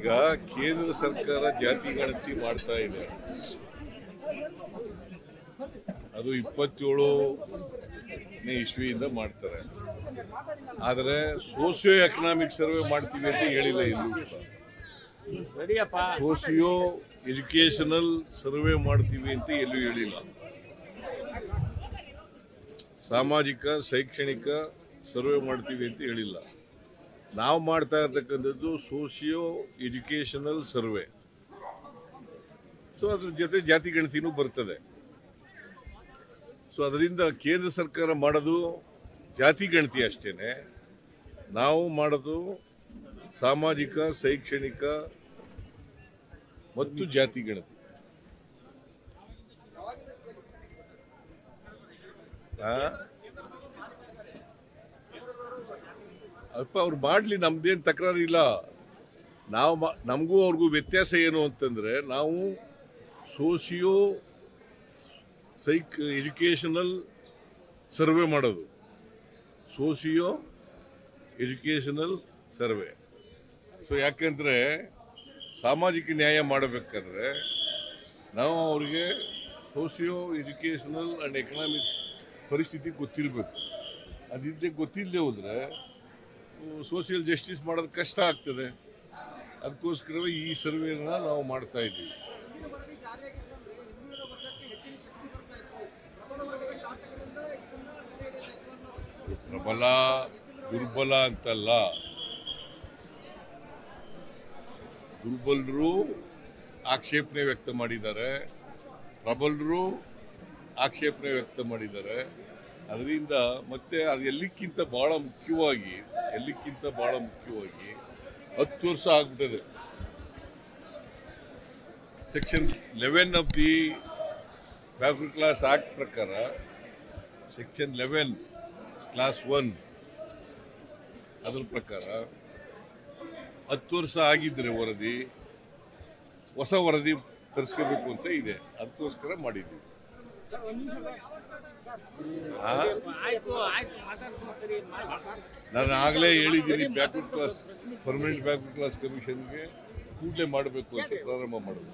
ಈಗ ಕೇಂದ್ರ ಸರ್ಕಾರ ಜಾತಿ ಗಣತಿ ಮಾಡ್ತಾ ಇದೆ. ಅದು ಇಪ್ಪತ್ತೇಳು ಇಸ್ವಿಯಿಂದ ಮಾಡ್ತಾರೆ. ಆದರೆ ಸೋಶಿಯೋ ಎಕನಾಮಿಕ್ ಸರ್ವೆ ಮಾಡ್ತೀವಿ ಅಂತ ಹೇಳಿಲ್ಲ ಇಲ್ಲೂ ಸೋಶಿಯೋ ಎಜುಕೇಶನಲ್ ಸರ್ವೆ ಮಾಡ್ತೀವಿ ಅಂತ ಎಲ್ಲೂ ಹೇಳಿಲ್ಲ. ಸಾಮಾಜಿಕ, ಶೈಕ್ಷಣಿಕ ಸರ್ವೆ ಮಾಡ್ತೀವಿ ಅಂತ ಹೇಳಿಲ್ಲ. ನಾವು ಮಾಡ್ತಾ ಇರ್ತಕ್ಕಂಥದ್ದು ಸೋಷಿಯೋ ಎಜುಕೇಶನಲ್ ಸರ್ವೆ ಸೊ ಅದ್ರ ಜೊತೆ ಜಾತಿ ಗಣತಿನೂ ಬರ್ತದೆ. ಸೊ ಅದರಿಂದ ಕೇಂದ್ರ ಸರ್ಕಾರ ಮಾಡೋದು ಜಾತಿ ಗಣತಿ ಅಷ್ಟೇನೆ. ನಾವು ಮಾಡೋದು ಸಾಮಾಜಿಕ, ಶೈಕ್ಷಣಿಕ ಮತ್ತು ಜಾತಿ ಗಣತಿ. ಆ? ಅಲ್ಪ ಅವ್ರು ಮಾಡಲಿ, ನಮ್ದೇನು ತಕರಾರು ಇಲ್ಲ ನಾವು ನಮಗೂ ಅವ್ರಿಗೂ ವ್ಯತ್ಯಾಸ ಏನು ಅಂತಂದರೆ, ನಾವು ಸೋಷಿಯೋ ಸೈಕ್, ಎಜುಕೇಷನಲ್ ಸರ್ವೆ ಮಾಡೋದು. Socio educational survey. ಸೊ ಯಾಕೆಂದರೆ ಸಾಮಾಜಿಕ ನ್ಯಾಯ ಮಾಡಬೇಕಾದ್ರೆ ನಾವು ಅವ್ರಿಗೆ ಸೋಷಿಯೋ ಎಜುಕೇಷನಲ್ ಆ್ಯಂಡ್ ಎಕನಾಮಿಕ್ಸ್ ಪರಿಸ್ಥಿತಿ ಗೊತ್ತಿರಬೇಕು. ಅದಿದ್ದೇ ಗೊತ್ತಿಲ್ಲದೆ ಹೋದ್ರೆ ಸೋಷಿಯಲ್ ಜಸ್ಟಿಸ್ ಮಾಡೋದು ಕಷ್ಟ ಆಗ್ತದೆ. ಅದಕ್ಕೋಸ್ಕರವೇ ಈ ಸರ್ವೆನ ನಾವು ಮಾಡ್ತಾ ಇದ್ದೀವಿ. ಪ್ರಬಲ, ದುರ್ಬಲ ಅಂತಲ್ಲ. ದುರ್ಬಲರು ಆಕ್ಷೇಪಣೆ ವ್ಯಕ್ತ ಮಾಡಿದ್ದಾರೆ. ಪ್ರಬಲರು ಆಕ್ಷೇಪಣೆ ವ್ಯಕ್ತ ಮಾಡಿದ್ದಾರೆ. ಅದರಿಂದ ಮತ್ತೆ ಅದು ಎಲ್ಲಿಕ್ಕಿಂತ ಬಹಳ ಮುಖ್ಯವಾಗಿ, ಎಲ್ಲಿಕ್ಕಿಂತ ಬಹಳ ಮುಖ್ಯವಾಗಿ ಹತ್ತು ವರ್ಷ ಆಗ್ಬಿಟ್ಟಿದೆ section eleven of the backward class act ಪ್ರಕಾರ ಸೆಕ್ಷನ್ ಲೆವೆನ್ ಕ್ಲಾಸ್ ಒನ್ ಅದ್ರ ಪ್ರಕಾರ ಹತ್ತು ವರ್ಷ ಆಗಿದ್ರೆ ವರದಿ, ಹೊಸ ವರದಿ ತರಿಸ್ಕೋಬೇಕು ಅಂತ ಇದೆ ಅದಕ್ಕೋಸ್ಕರ ಮಾಡಿದ್ದೀವಿ? ನಾನು ಆಗಲೇ ಹೇಳಿದ್ದೀನಿ backward class permanent backward class ಕಮಿಷನ್ಗೆ ಕೂಡಲೇ ಮಾಡಬೇಕು ಅಂತ ಪ್ರಾರಂಭ ಮಾಡೋದು.